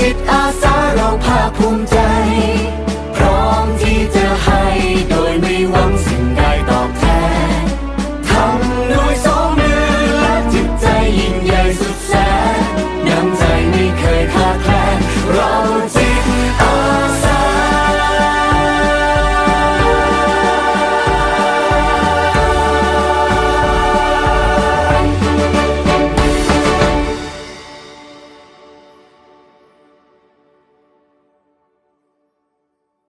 จิตอาสาเราภาคภูมิใจ